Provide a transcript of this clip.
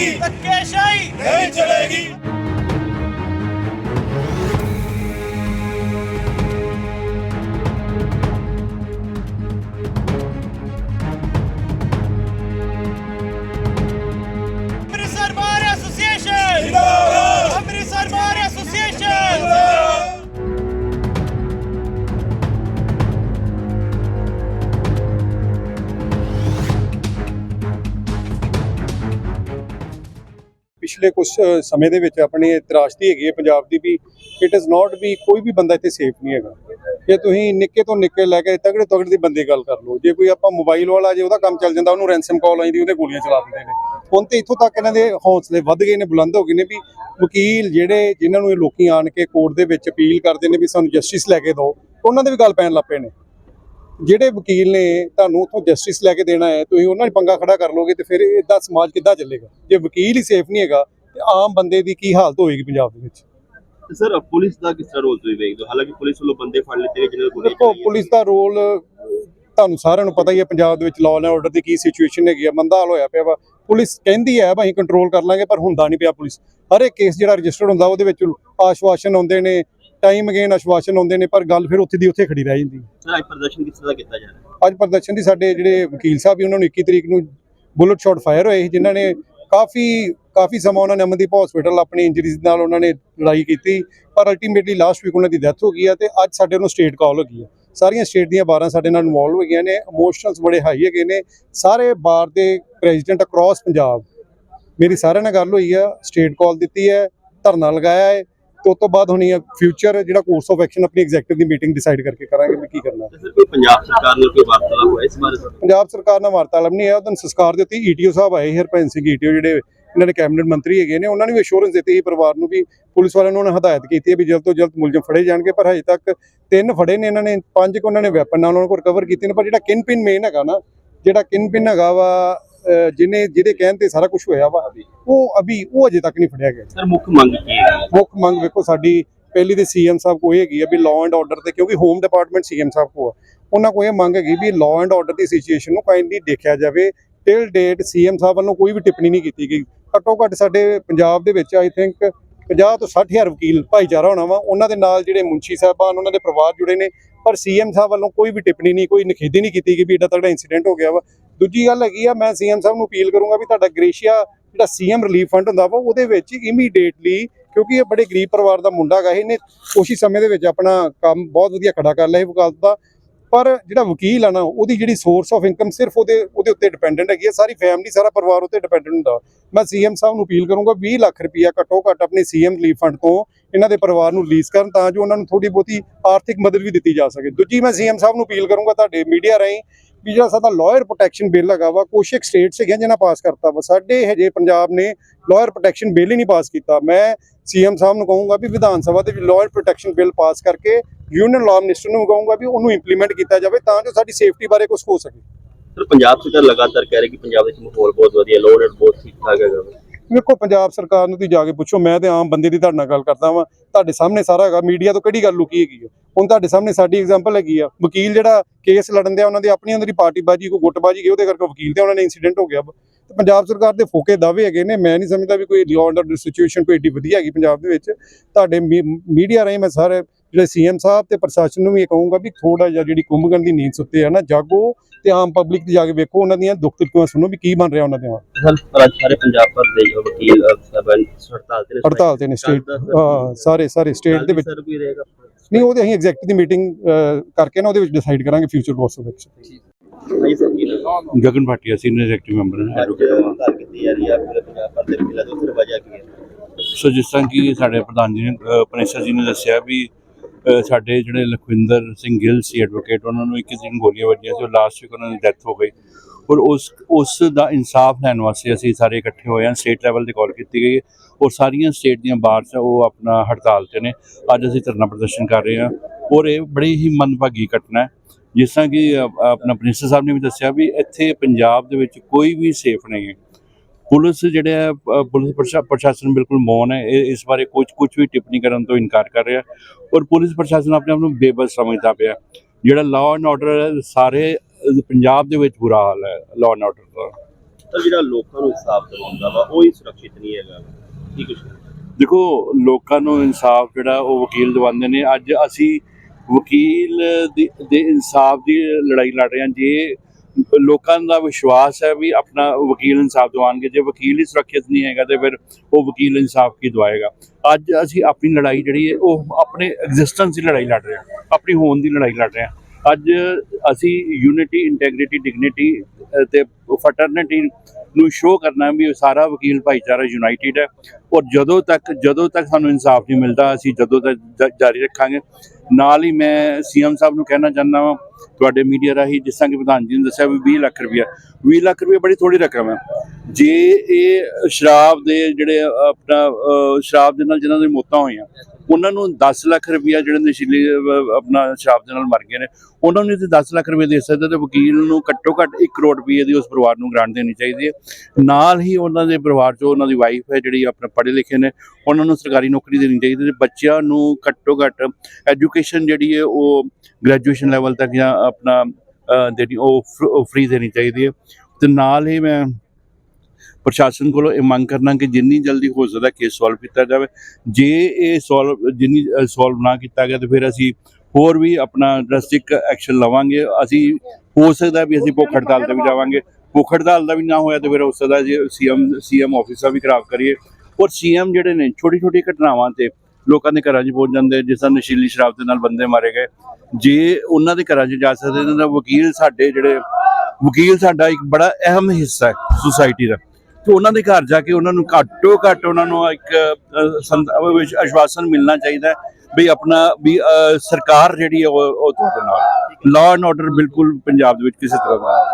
ਚਲੇਗੀ ਧੱਕੇਸ਼ਾਹੀ। ਨਹੀਂ ਚਲੇਗੀ। ਪਿਛਲੇ ਕੁਝ ਸਮੇਂ ਦੇ ਵਿੱਚ ਆਪਣੀ ਤਰਾਸ਼ਦੀ ਹੈਗੀ ਹੈ ਪੰਜਾਬ ਦੀ ਵੀ ਇਟ ਇਜ਼ ਨਾਟ ਵੀ ਕੋਈ ਵੀ ਬੰਦਾ ਇੱਥੇ ਸੇਫ ਨਹੀਂ ਹੈਗਾ। ਜੇ ਤੁਸੀਂ ਨਿੱਕੇ ਤੋਂ ਨਿੱਕੇ ਲੈ ਕੇ ਤਗੜੇ ਤਗੜੇ ਦੀ ਬੰਦੇ ਗੱਲ ਕਰ ਲਓ, ਜੇ ਕੋਈ ਆਪਾਂ ਮੋਬਾਈਲ ਵਾਲਾ, ਜੇ ਉਹਦਾ ਕੰਮ ਚੱਲ ਜਾਂਦਾ, ਉਹਨੂੰ ਰੈਂਸਮ ਕਾਲ ਆਈਂਦੀ ਉਹਦੇ ਗੋਲੀਆਂ ਚਲਾ ਦਿੰਦੇ ਨੇ। ਹੁਣ ਤੇ ਇੱਥੋਂ ਤੱਕ ਇਹਨਾਂ ਦੇ ਹੌਸਲੇ ਵੱਧ ਗਏ ਨੇ, ਬੁਲੰਦ ਹੋ ਗਏ ਨੇ ਵੀ ਵਕੀਲ ਜਿਹੜੇ ਜਿਨ੍ਹਾਂ ਨੂੰ ਇਹ ਲੋਕੀ ਆਣ ਕੇ ਕੋਰਟ ਦੇ ਵਿੱਚ ਅਪੀਲ ਕਰਦੇ ਨੇ ਵੀ ਸਾਨੂੰ ਜਸਟਿਸ ਲੈ ਕੇ ਦਿਓ, ਉਹਨਾਂ ਦੇ ਵੀ ਗੱਲ ਪੈਣ ਲੱਗ ਪਏ ਨੇ। ਜਿਹੜੇ ਵਕੀਲ ਨੇ ਤੁਹਾਨੂੰ ਉੱਥੋਂ ਜਸਟਿਸ ਲੈ ਕੇ ਦੇਣਾ ਹੈ ਤੁਸੀਂ ਉਹਨਾਂ ਨਾਲ ਪੰਗਾ ਖੜਾ ਕਰ ਲੋਗੇ ਤੇ ਫਿਰ ਇਦਾਂ ਸਮਾਜ ਕਿੱਦਾਂ ਚੱਲੇਗਾ? ਜੇ ਵਕੀਲ ਹੀ ਸੇਫ ਨਹੀਂ ਹੈਗਾ ਤੇ ਆਮ ਬੰਦੇ ਦੀ ਕੀ ਹਾਲਤ ਹੋਏਗੀ ਪੰਜਾਬ ਦੇ ਵਿੱਚ? ਸਰ ਪੁਲਿਸ ਦਾ ਕਿਸ ਤਰ੍ਹਾਂ ਰੋਲ ਤੁਸੀਂ ਵੇਖਦੇ ਹੋ ਹਾਲਾਂਕਿ ਪੁਲਿਸ ਵੱਲੋਂ ਬੰਦੇ ਫੜ ਲਿੱਤੇ ਗਏ ਜਿਨ੍ਹਾਂ ਨੂੰ ਗੋਲੀਆਂ ਦੇਖੋ ਪੁਲਿਸ ਦਾ ਰੋਲ ਤੁਹਾਨੂੰ ਸਾਰਿਆਂ ਨੂੰ ਪਤਾ ਹੀ ਹੈ ਪੰਜਾਬ ਦੇ ਵਿੱਚ ਲਾਅ ਐਂਡ ਆਰਡਰ ਦੀ ਕੀ ਸਿਚੁਏਸ਼ਨ ਹੈਗੀ ਆ ਮੰਦਾ ਹਾਲ ਹੋਇਆ ਪਿਆ ਵਾ। ਪੁਲਿਸ ਕਹਿੰਦੀ ਹੈ ਅਸੀਂ ਕੰਟਰੋਲ ਕਰ ਲਾਂਗੇ ਪਰ ਹੁੰਦਾ ਨਹੀਂ ਪਿਆ ਪੁਲਿਸ। ਹਰ ਇੱਕ ਕੇਸ ਜਿਹੜਾ ਰਜਿਸਟਰਡ ਹੁੰਦਾ ਉਹਦੇ ਵਿੱਚ ਆਸ਼ਵਾਸਨ ਆਉਂਦੇ ਨੇ ਟਾਈਮ ਅਗੇਨ ਆਸ਼ਵਾਸਨ ਆਉਂਦੇ ਨੇ ਪਰ ਗੱਲ ਫਿਰ ਉੱਥੇ ਦੀ ਉੱਥੇ ਖੜੀ ਰਹਿ ਜਾਂਦੀ ਹੈ। ਸਰ ਅੱਜ ਪ੍ਰਦਰਸ਼ਨ ਕਿਸ ਤਰ੍ਹਾਂ ਕੀਤਾ ਜਾ ਰਿਹਾ ਹੈ? ਅੱਜ ਪ੍ਰਦਰਸ਼ਨ ਦੀ ਸਾਡੇ ਜਿਹੜੇ ਵਕੀਲ ਸਾਹਿਬ ਵੀ ਉਹਨਾਂ ਨੂੰ 21 ਤਰੀਕ ਨੂੰ ਬੁਲਟ ਸ਼ਾਟ ਫਾਇਰ ਹੋਏ ਸੀ ਜਿਨ੍ਹਾਂ ਨੇ ਕਾਫੀ ਕਾਫੀ ਸਮਾਂ ਉਹਨਾਂ ਨੇ ਅਮਨਦੀਪ ਹਸਪੀਟਲ ਆਪਣੀ ਇੰਜਰੀਜ਼ ਨਾਲ ਉਹਨਾਂ ਨੇ ਲੜਾਈ ਕੀਤੀ ਪਰ ਅਲਟੀਮੇਟਲੀ ਲਾਸਟ ਵੀਕ ਉਹਨਾਂ ਦੀ ਡੈਥ ਹੋ ਗਈ ਹੈ ਤੇ ਅੱਜ ਸਾਡੇ ਨੂੰ ਸਟੇਟ ਕਾਲ ਹੋ ਗਈ ਹੈ। ਸਾਰੀਆਂ ਸਟੇਟ ਦੀਆਂ 12 ਸਾਡੇ ਨਾਲ ਇਨਵੋਲਵ ਹੋ ਗਈਆਂ ਨੇ ਇਮੋਸ਼ਨਲਸ ਬੜੇ ਹਾਈ ਹੈਗੇ ਨੇ ਸਾਰੇ ਬਾਰ ਦੇ ਪ੍ਰੈਜ਼ੀਡੈਂਟ ਅਕ੍ਰੋਸ ਪੰਜਾਬ। ਮੇਰੀ ਸਾਰਿਆਂ ਨਾਲ ਗੱਲ ਹੋਈ ਆ ਸਟੇਟ ਕਾਲ ਦਿੱਤੀ ਹੈ ਧਰਨਾ ਲਗਾਇਆ ਹੈ ਤੇ ਉਸ ਤੋਂ ਬਾਅਦ ਹੋਣੀ ਹੈ ਫਿਊਚਰ ਜਿਹੜਾ ਕੋਰਸ ਆਫ ਐਕਸ਼ਨ ਆਪਣੀ ਐਗਜ਼ੈਕਟਿਵ ਦੀ ਮੀਟਿੰਗ ਡਿਸਾਈਡ ਕਰਕੇ ਕਰਾਂਗੇ ਵੀ ਕੀ ਕਰਨਾ। ਸਰ ਕੋਈ ਪੰਜਾਬ ਸਰਕਾਰ ਨਾਲ ਕੋਈ ਵਾਰਤਾਲਾਪ ਹੋਇਆ ਇਸ ਬਾਰੇ? ਪੰਜਾਬ ਸਰਕਾਰ ਨਾਲ ਵਾਰਤਾਲਾਪ ਨਹੀਂ ਹੈ ਉਹਦੋਂ ਸੰਸਕਾਰ ਦੇ ਉੱਤੇ ਈਟੀਓ ਸਾਹਿਬ ਆਏ ਸੀ, ਹਰਪ੍ਰੀਤ ਸਿੰਘ ਈਟੀਓ ਜਿਹੜੇ ਇਹਨਾਂ ਦੇ ਕੈਬਨਿਟ ਮੰਤਰੀ ਹੈਗੇ ਨੇ ਉਹਨਾਂ ਨੇ ਵੀ ਅਸ਼ੋਰੈਂਸ ਦਿੱਤੀ ਸੀ ਪਰਿਵਾਰ ਨੂੰ ਵੀ ਪੁਲਿਸ ਵਾਲਿਆਂ ਨੂੰ ਉਹਨਾਂ ਨੇ ਹਦਾਇਤ ਕੀਤੀ ਹੈ ਵੀ ਜਲਦ ਤੋਂ ਜਲਦ ਮੁਲਜ਼ਮ ਫੜੇ ਜਾਣਗੇ ਪਰ ਹਜੇ ਤੱਕ ਤਿੰਨ ਫੜੇ ਨੇ ਇਹਨਾਂ ਨੇ ਪੰਜ ਕੁ ਉਹਨਾਂ ਨੇ ਵੈਪਨ ਨਾਲ ਉਹਨਾਂ ਕੋਲ ਰਿਕਵਰ ਕੀਤੇ ਨੇ ਪਰ ਜਿਹੜਾ ਕਿਨ ਪਿਨ ਮੇਨ ਹੈਗਾ ਨਾ ਜਿਹੜਾ ਕਿਨ ਪਿਨ ਹੈਗਾ ਵਾ ਜਿਹਨੇ ਜਿਹਦੇ ਕਹਿਣ ਤੇ ਸਾਰਾ ਕੁਝ ਹੋਇਆ ਵਾ ਉਹ ਅਭੀ ਉਹ ਅਜੇ ਤੱਕ ਨਹੀਂ ਫੜਿਆ ਗਿਆ। ਸਰ ਮੁੱਖ ਮੰਗ ਕੀ ਹੈ? ਮੁੱਖ ਮੰਗ ਵੇਖੋ ਸਾਡੀ ਪਹਿਲੀ ਤੇ ਸੀਐਮ ਸਾਹਿਬ ਕੋਲ ਇਹ ਹੈਗੀ ਆ ਵੀ ਲਾਅ ਐਂਡ ਆਰਡਰ ਤੇ ਕਿਉਂਕਿ ਹੋਮ ਡਿਪਾਰਟਮੈਂਟ ਸੀਐਮ ਸਾਹਿਬ ਆ। ਉਹਨਾਂ ਕੋਲ ਇਹ ਮੰਗ ਹੈਗੀ ਵੀ ਲਾਅ ਐਂਡ ਆਰਡਰ ਦੀ ਸਿਚੁਏਸ਼ਨ ਨੂੰ ਕਾਈਂਡਲੀ ਦੇਖਿਆ ਜਾਵੇ। ਟਿਲ ਡੇਟ ਸੀਐਮ ਸਾਹਿਬ ਵੱਲੋਂ ਕੋਈ ਵੀ ਟਿੱਪਣੀ ਨਹੀਂ ਕੀਤੀ ਗਈ। ਘੱਟੋ ਘੱਟ ਸਾਡੇ ਪੰਜਾਬ ਦੇ ਵਿੱਚ ਆਈ ਥਿੰਕ 50 ਤੋਂ 60 ਹਜ਼ਾਰ ਵਕੀਲ ਭਾਈਚਾਰਾ ਹੋਣਾ ਵਾ। ਉਹਨਾਂ ਦੇ ਨਾਲ ਜਿਹੜੇ ਮੁੰਸ਼ੀ ਸਾਹਿਬਾਨ ਉਹਨਾਂ ਦੇ ਪਰਿਵਾਰ ਜੁੜੇ ਨੇ। ਪਰ ਸੀਐਮ ਸਾਹਿਬ ਵੱਲੋਂ ਕੋਈ ਵੀ ਟਿੱਪਣੀ ਨਹੀਂ ਕੋਈ ਨਿਖੇਧੀ ਨਹੀਂ ਕੀਤੀ ਗਈ ਵੀ ਏਡਾ ਤਗੜਾ ਇਨਸੀਡੈਂਟ ਹੋ ਗਿਆ ਵਾ। ਦੂਜੀ ਗੱਲ ਹੈਗੀ ਆ, ਮੈਂ ਸੀਐਮ ਸਾਹਿਬ ਨੂੰ ਅਪੀਲ ਕਰੂੰਗਾ ਵੀ ਤੁਹਾਡਾ ਗ੍ਰੇਸ਼ੀਆ, ਜਿਹੜਾ ਸੀਐਮ ਰਿਲੀਫ ਫੰਡ ਹੁੰਦਾ ਵਾ, ਉਹਦੇ ਵਿੱਚ ਇਮੀਡੀਏਟਲੀ ਕਿਉਂਕਿ ਇਹ ਬੜੇ ਗਰੀਬ ਪਰਿਵਾਰ ਦਾ ਮੁੰਡਾ ਹੈਗਾ ਇਹਨੇ ਕੁਛ ਸਮੇਂ ਦੇ ਵਿੱਚ ਆਪਣਾ ਕੰਮ ਬਹੁਤ ਵਧੀਆ ਖੜਾ ਕਰ ਲਿਆ ਇਹ ਵਕਾਲਤ ਦਾ। ਪਰ ਜਿਹੜਾ ਵਕੀਲ ਆ ਨਾ, ਉਹਦੀ ਜਿਹੜੀ ਸੋਰਸ ਆਫ ਇਨਕਮ ਸਿਰਫ ਉਹਦੇ ਉਹਦੇ ਉੱਤੇ ਡਿਪੈਂਡੈਂਟ ਹੈਗੀ ਹੈ ਸਾਰੀ ਫੈਮਿਲੀ ਸਾਰਾ ਪਰਿਵਾਰ ਉੱਤੇ ਡਿਪੈਂਡੈਂਟ ਹੁੰਦਾ ਮੈਂ ਸੀਐਮ ਸਾਹਿਬ ਨੂੰ ਅਪੀਲ ਕਰੂੰਗਾ 20 ਲੱਖ ਰੁਪਈਆ ਘੱਟੋ ਘੱਟ ਆਪਣੇ ਸੀਐਮ ਰਿਲੀਫ ਫੰਡ ਤੋਂ ਇਹਨਾਂ ਦੇ ਪਰਿਵਾਰ ਨੂੰ ਰਿਲੀਜ਼ ਕਰਨ, ਤਾਂ ਜੋ ਉਹਨਾਂ ਨੂੰ ਥੋੜੀ ਬਹੁਤੀ ਆਰਥਿਕ ਮਦਦ ਵੀ ਦਿੱਤੀ ਜਾ ਸਕੇ। ਦੂਜੀ ਮੈਂ ਸੀਐਮ ਸਾਹਿਬ ਨੂੰ ਅਪੀਲ ਕਰੂੰਗਾ ਤੁਹਾਡੇ ਮੀਡੀਆ ਰਾਹੀਂ ਵੀ ਜਿਹੜਾ ਸਾਡਾ ਲਾਇਰ ਪ੍ਰੋਟੈਕਸ਼ਨ ਬਿੱਲ ਹੈਗਾ ਵਾ, ਕੁਛ ਇੱਕ ਸਟੇਟਸ ਹੈਗੀਆਂ ਜਿਹਨਾਂ ਪਾਸ ਕਰਤਾ ਵਾ। ਸਾਡੇ ਹਜੇ ਪੰਜਾਬ ਨੇ ਲਾਇਰ ਪ੍ਰੋਟੈਕਸ਼ਨ ਬਿੱਲ ਹੀ ਨਹੀਂ ਪਾਸ ਕੀਤਾ। ਮੈਂ ਸੀਐਮ ਸਾਹਿਬ ਨੂੰ ਕਹੂੰਗਾ ਵੀ ਵਿਧਾਨ ਸਭਾ ਦੇ ਵਿੱਚ ਲਾਇਰ ਪ੍ਰੋਟੈਕਸ਼ਨ ਬਿੱਲ ਪਾਸ ਕਰਕੇ ਯੂਨੀਅਨ ਲਾਅ ਮਿਨਿਸਟਰ ਨੂੰ ਕਹੂੰਗਾ ਵੀ ਉਹਨੂੰ ਇੰਪਲੀਮੈਂਟ ਕੀਤਾ ਜਾਵੇ ਤਾਂ ਜੋ ਸਾਡੀ ਸੇਫਟੀ ਬਾਰੇ ਕੁਝ ਹੋ ਸਕੇ। ਸਰ, ਪੰਜਾਬ ਸਰਕਾਰ ਲਗਾਤਾਰ ਕਹਿ ਰਹੀ ਕਿ ਪੰਜਾਬ ਵਿੱਚ ਮਾਹੌਲ ਬਹੁਤ ਵਧੀਆ ਲੋਡ ਬਹੁਤ ਠੀਕ ਠਾਕ ਹੈਗਾ ਵੇਖੋ, ਪੰਜਾਬ ਸਰਕਾਰ ਨੂੰ ਤੁਸੀਂ ਜਾ ਕੇ ਪੁੱਛੋ, ਮੈਂ ਤੇ ਆਮ ਬੰਦੇ ਦੀ ਤੁਹਾਡੇ ਨਾਲ ਗੱਲ ਕਰਦਾ ਵਾਂ। ਤੁਹਾਡੇ ਸਾਹਮਣੇ ਸਾਰਾ ਹੈਗਾ, ਮੀਡੀਆ ਤੋਂ ਕਿਹੜੀ ਗੱਲ ਲੁਕੀ ਹੈਗੀ ਆ? ਹੁਣ ਤੁਹਾਡੇ ਸਾਹਮਣੇ ਸਾਡੀ ਐਗਜ਼ਾਮਪਲ ਹੈਗੀ ਆ। ਵਕੀਲ ਜਿਹੜਾ ਕੇਸ ਲੜਨ ਦਿਆ, ਉਹਨਾਂ ਦੀ ਆਪਣੀ ਅੰਦਰ ਹੀ ਪਾਰਟੀਬਾਜੀ ਕੋ ਗੁੱਟਬਾਜੀ ਗਈ, ਉਹਦੇ ਕਰਕੇ ਵਕੀਲ ਤੇ ਉਹਨਾਂ ਨੇ ਇਨਸੀਡੈਂਟ ਹੋ ਗਿਆ। ਵਾ। ਤੇ ਪੰਜਾਬ ਸਰਕਾਰ ਦੇ ਫੋਕੇ ਦਾਅਵੇ ਹੈਗੇ ਨੇ, ਮੈਂ ਨਹੀਂ ਸਮਝਦਾ ਵੀ ਕੋਈ ਲਾਅ ਆਰਡਰ ਸਿਚੁਏਸ਼ਨ ਕੋਈ ਏਡੀ ਵਧੀਆ ਹੈਗੀ ਪੰਜਾਬ ਦੇ ਵਿੱਚ। ਤੁਹਾਡੇ ਮੀਡੀਆ ਰਾਹੀਂ ਮੈਂ ਸਾਰੇ ਜਿਹੜੇ ਸੀਐਮ ਸਾਹਿਬ ਤੇ ਪ੍ਰਸ਼ਾਸਨ ਨੂੰ ਵੀ ਇਹ ਕਹੂੰਗਾ ਵੀ ਥੋੜਾ ਜਿਹਾ ਜਿਹੜੀ ਕੁੰਭਕਰਨ ਦੀ ਨੀਂਦ ਸੁੱਤੇ ਆ ਨਾ ਜਾਗੋ ਤੇ ਆਮ ਪਬਲਿਕ ਤੇ ਜਾ ਕੇ ਵੇਖੋ ਉਹਨਾਂ ਦੀਆਂ ਦੁੱਖ ਤਕਲੀਫਾਂ ਸੁਣੋ ਵੀ ਕੀ ਬਣ ਰਿਹਾ ਉਹਨਾਂ ਦੇ ਨਾਲ। ਸਰ ਪੰਜਾਬ ਭਰ ਦੇ ਜੋ ਵਕੀਲ ਹੜਤਾਲ ਤੇ ਨੇ ਹੜਤਾਲ ਤੇ ਨੇ ਸਟੇਟ ਸਾਰੇ ਸਾਰੇ ਸਟੇਟ ਦੇ ਵਿੱਚ ਸਰ ਕੋਈ ਰਹੇਗਾ ਨਹੀਂ ਉਹਦੇ ਅਸੀਂ ਐਗਜ਼ੈਕਟ ਦੀ ਮੀਟਿੰਗ ਕਰਕੇ ਨਾ ਉਹਦੇ ਵਿੱਚ ਡਿਸਾਈਡ ਕਰਾਂਗੇ future course of action Gagan Bhatia senior executive member ਹੈ ਹੜਤਾਲ ਕੀਤੀ ਜਾ ਰਹੀ ਹੈ ਪੂਰੇ ਪੰਜਾਬ ਭਰ ਦੇ ਵਕੀਲਾਂ ਤੋਂ ਫਿਰ ਵਜ੍ਹਾ ਕੀ ਹੈ? ਸੋ ਜਿਸ ਤਰ੍ਹਾਂ ਕਿ ਸਾਡੇ ਪ੍ਰਧਾਨ ਜੀ ਨੇ ਪਨੇਸਰ ਜੀ ਨੇ ਦੱਸਿਆ ਵੀ ਸਾਡੇ ਜਿਹੜੇ ਲਖਵਿੰਦਰ ਸਿੰਘ ਗਿੱਲ ਸੀ ਐਡਵੋਕੇਟ ਉਹਨਾਂ ਨੂੰ 21 ਦਿਨ ਗੋਲੀਆਂ ਵੱਜੀਆਂ ਸੀ ਲਾਸਟ ਵੀਕ ਉਹਨਾਂ ਦੀ ਡੈਥ ਹੋ ਗਈ। ਔਰ ਉਸ ਉਸ ਦਾ ਇਨਸਾਫ ਲੈਣ ਵਾਸਤੇ ਅਸੀਂ ਸਾਰੇ ਇਕੱਠੇ ਹੋਏ ਹਾਂ ਸਟੇਟ ਲੈਵਲ ਤੇ ਕਾਲ ਕੀਤੀ ਗਈ ਹੈ। ਔਰ ਸਾਰੀਆਂ ਸਟੇਟ ਦੀਆਂ ਬਾਰਸ ਉਹ ਆਪਣਾ ਹੜਤਾਲ ਤੇ ਨੇ। ਅੱਜ ਅਸੀਂ ਧਰਨਾ ਪ੍ਰਦਰਸ਼ਨ ਕਰ ਰਹੇ ਹਾਂ। ਔਰ ਇਹ ਬੜੀ ਹੀ ਮਨਭਾਗੀ ਘਟਨਾ ਹੈ। ਜਿਸ ਤਰ੍ਹਾਂ ਕਿ ਆਪਣਾ ਪ੍ਰਿੰਸੀਪਲ ਸਾਹਿਬ ਨੇ ਵੀ ਦੱਸਿਆ ਵੀ ਇੱਥੇ ਪੰਜਾਬ ਦੇ ਵਿੱਚ ਕੋਈ ਵੀ ਸੇਫ ਨਹੀਂ ਹੈ। ਪੁਲਿਸ ਜਿਹੜੇ ਹੈ ਪੁਲਿਸ ਪ੍ਰਸ਼ਾ- ਪ੍ਰਸ਼ਾਸਨ ਬਿਲਕੁਲ ਮੌਨ ਹੈ। ਇਸ ਬਾਰੇ ਕੁਝ ਕੁਝ ਵੀ ਟਿੱਪਣੀ ਕਰਨ ਤੋਂ ਇਨਕਾਰ ਕਰ ਰਿਹਾ। ਔਰ ਪੁਲਿਸ ਪ੍ਰਸ਼ਾਸਨ ਆਪਣੇ ਆਪ ਨੂੰ ਬੇਬਸ ਸਮਝਦਾ ਪਿਆ। ਜਿਹੜਾ ਲਾਅ ਐਂਡ ਆਰਡਰ ਹੈ ਸਾਰੇ ਪੰਜਾਬ ਦੇ ਵਿੱਚ ਬੁਰਾ ਹਾਲ ਹੈ ਲਾਅ ਐਂਡ ਆਰਡਰ ਦਾ। ਜਿਹੜਾ ਲੋਕਾਂ ਨੂੰ ਇਨਸਾਫ ਦਿਵਾਉਂਦਾ ਵਾ ਉਹ ਹੀ ਸੁਰੱਖਿਅਤ ਨਹੀਂ ਹੈਗਾ। ਕੀ ਕੁਛ ਦੇਖੋ ਲੋਕਾਂ ਨੂੰ ਇਨਸਾਫ ਜਿਹੜਾ ਉਹ ਵਕੀਲ ਦਿਵਾਉਂਦੇ ਨੇ। ਅੱਜ ਅਸੀਂ ਵਕੀਲ ਦੇ ਇਨਸਾਫ ਦੀ ਲੜਾਈ ਲੜ ਰਹੇ ਹਾਂ। ਜੇ ਲੋਕਾਂ ਦਾ ਵਿਸ਼ਵਾਸ ਹੈ ਵੀ ਆਪਣਾ ਵਕੀਲ ਇਨਸਾਫ ਦਿਵਾਉਣਗੇ। ਜੇ ਵਕੀਲ ਹੀ ਸੁਰੱਖਿਅਤ ਨਹੀਂ ਹੈਗਾ ਤੇ ਫਿਰ ਉਹ ਵਕੀਲ ਇਨਸਾਫ ਕੀ ਦਵਾਏਗਾ? ਅੱਜ ਅਸੀਂ ਆਪਣੀ ਲੜਾਈ ਜਿਹੜੀ ਹੈ, ਉਹ ਆਪਣੇ ਐਗਜ਼ਿਸਟੈਂਸ ਦੀ ਲੜਾਈ ਲੜ ਰਹੇ ਹਾਂ, ਆਪਣੀ ਹੋਣ ਦੀ ਲੜਾਈ ਲੜ ਰਹੇ ਹਾਂ। ਅੱਜ ਅਸੀਂ ਯੂਨਿਟੀ ਇੰਟੈਗ੍ਰਿਟੀ ਡਿਗਨਿਟੀ ਤੇ ਫਟਰਨਿਟੀ ਨੂੰ ਸ਼ੋਅ ਕਰਨਾ ਵੀ ਸਾਰਾ ਵਕੀਲ ਭਾਈਚਾਰਾ ਯੂਨਾਈਟਿਡ ਹੈ। ਔਰ ਜਦੋਂ ਤੱਕ ਜਦੋਂ ਤੱਕ ਸਾਨੂੰ ਇਨਸਾਫ ਨਹੀਂ ਮਿਲਦਾ, ਅਸੀਂ ਜਦੋਂ ਤੱਕ ਜਾਰੀ ਰੱਖਾਂਗੇ। ਨਾਲ ਹੀ ਮੈਂ ਸੀਐਮ ਸਾਹਿਬ ਨੂੰ ਕਹਿਣਾ ਚਾਹੁੰਦਾ ਵਾਂ, ਤੁਹਾਡੇ ਮੀਡੀਆ ਰਾਹੀਂ ਜਿਸ ਤਰ੍ਹਾਂ ਕਿ ਪ੍ਰਧਾਨ ਜੀ ਨੇ ਦੱਸਿਆ ਵੀ 20 ਲੱਖ ਰੁਪਇਆ। 20 ਲੱਖ ਰੁਪਇਆ ਬੜੀ ਥੋੜੀ ਰਕਮ ਹੈ ਜੇ ਇਹ ਸ਼ਰਾਬ ਦੇ ਜਿਹੜੇ ਆਪਣਾ ਸ਼ਰਾਬ ਦੇ ਨਾਲ ਜਿਨ੍ਹਾਂ ਦੀ ਮੌਤਾਂ ਹੋਈਆਂ ਉਹਨਾਂ ਨੂੰ 10 ਲੱਖ ਰੁਪਇਆ ਜਿਹੜੇ ਨਸ਼ੀਲੇ ਆਪਣਾ ਸ਼ਰਾਬ ਦੇ ਨਾਲ ਮਰ ਗਏ ਨੇ ਉਹਨਾਂ ਨੂੰ ਜੇ 10 ਲੱਖ ਰੁਪਏ ਦੇ ਸਕਦੇ ਤੇ ਵਕੀਲ ਨੂੰ ਘੱਟੋ ਘੱਟ 1 ਕਰੋੜ ਰੁਪਏ ਦੀ ਉਸ ਪਰਿਵਾਰ ਨੂੰ ਗ੍ਰਾਂਟ ਦੇਣੀ ਚਾਹੀਦੀ ਹੈ। ਨਾਲ ਹੀ ਉਹਨਾਂ ਦੇ ਪਰਿਵਾਰ ਚੋਂ ਉਹਨਾਂ ਦੀ ਵਾਈਫ ਹੈ ਜਿਹੜੀ ਆਪਣੇ ਪੜ੍ਹੇ ਲਿਖੇ ਨੇ ਉਹਨਾਂ ਨੂੰ ਸਰਕਾਰੀ ਨੌਕਰੀ ਦੇਣੀ ਚਾਹੀਦੀ ਤੇ ਬੱਚਿਆਂ ਨੂੰ ਘੱਟੋ ਘੱਟ ਐਜੂਕੇਸ਼ਨ ਜਿਹੜੀ ਹੈ ਉਹ ਗ੍ਰੈਜੂਏਸ਼ਨ ਲੈਵਲ ਤੱਕ ਜਾਂ ਆਪਣਾ ਅਹ, ਜਿਹੜੀ ਉਹ ਫ੍ਰੀ ਦੇਣੀ ਚਾਹੀਦੀ ਹੈ। ਤੇ ਨਾਲ ਹੀ ਮੈਂ ਪ੍ਰਸ਼ਾਸਨ ਕੋਲੋਂ ਇਹ ਮੰਗ ਕਰਨਾ ਕਿ ਜਿੰਨੀ ਜਲਦੀ ਹੋ ਸਕਦਾ ਕੇਸ ਸੋਲਵ ਕੀਤਾ ਜਾਵੇ। ਜੇ ਇਹ ਸੋਲਵ ਜਿੰਨੀ ਸੋਲਵ ਨਾ ਕੀਤਾ ਗਿਆ ਤੇ ਫਿਰ ਅਸੀਂ ਹੋਰ ਵੀ ਆਪਣਾ ਡਰਸਟਿਕ ਐਕਸ਼ਨ ਲਵਾਂਗੇ। ਅਸੀਂ, ਹੋ ਸਕਦਾ ਵੀ ਅਸੀਂ ਭੁੱਖ ਹੜਤਾਲ ਤੇ ਵੀ ਜਾਵਾਂਗੇ। ਭੁੱਖ ਹੜਤਾਲ ਦਾ ਵੀ ਨਾ ਹੋਇਆ ਤੇ ਫਿਰ ਹੋ ਸਕਦਾ ਜੇ ਸੀਐਮ ਸੀਐਮ ਆਫਿਸ ਦਾ ਵੀ ਖਰਾਬ ਕਰੀਏ। ਔਰ ਸੀਐਮ ਜਿਹੜੇ ਨੇ ਛੋਟੀ ਛੋਟੀ ਘਟਨਾਵਾਂ ਤੇ ਲੋਕਾਂ ਦੇ ਘਰਾਂ 'ਚ ਪਹੁੰਚ ਜਾਂਦੇ, ਜਿਸ ਤਰ੍ਹਾਂ ਨਸ਼ੀਲੀ ਸ਼ਰਾਬ ਦੇ ਨਾਲ ਬੰਦੇ ਮਾਰੇ ਗਏ। ਜੇ ਉਹਨਾਂ ਦੇ ਘਰਾਂ 'ਚ ਜਾ ਸਕਦੇ ਇਹਨਾਂ ਦਾ ਵਕੀਲ ਸਾਡੇ ਜਿਹੜੇ, ਵਕੀਲ ਸਾਡਾ ਇੱਕ ਬੜਾ ਅਹਿਮ ਹਿੱਸਾ ਹੈ ਸੁਸਾਇਟੀ ਦਾ। ਤੇ ਉਹਨਾਂ ਦੇ ਘਰ ਜਾ ਕੇ ਉਹਨਾਂ ਨੂੰ ਘੱਟੋ ਘੱਟ ਉਹਨਾਂ ਨੂੰ ਇੱਕ ਅਸ਼ਵਾਸਨ ਮਿਲਣਾ ਚਾਹੀਦਾ ਵੀ ਆਪਣਾ, ਵੀ ਸਰਕਾਰ ਜਿਹੜੀ ਹੈ ਉਹ ਉਹ ਤੁਹਾਡੇ ਨਾਲ ਲਾਅ ਐਂਡ ਆਰਡਰ ਬਿਲਕੁਲ ਪੰਜਾਬ ਦੇ ਵਿੱਚ ਕਿਸੇ ਤਰ੍ਹਾਂ ਦਾ